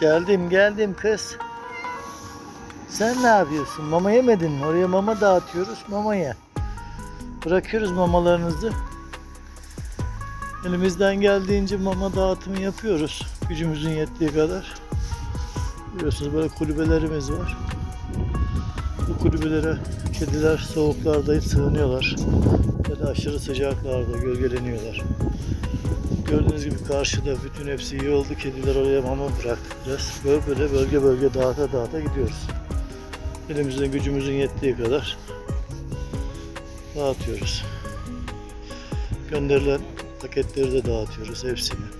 Geldim geldim kız. Sen ne yapıyorsun? Mama yemedin mi? Oraya mama dağıtıyoruz. Mama ye. Bırakıyoruz mamalarınızı. Elimizden geldiğince mama dağıtımı yapıyoruz. Gücümüzün yettiği kadar. Biliyorsunuz böyle kulübelerimiz var. Bu kulübelere kediler soğuklarda sığınıyorlar. Ya da aşırı sıcaklarda gölgeleniyorlar. Gördüğünüz gibi karşıda bütün hepsi iyi oldu. Kediler oraya mama bıraktık. Böyle böyle bölge bölge dağıta dağıta gidiyoruz. Elimizin gücümüzün yettiği kadar dağıtıyoruz. Gönderilen paketleri de dağıtıyoruz hepsini.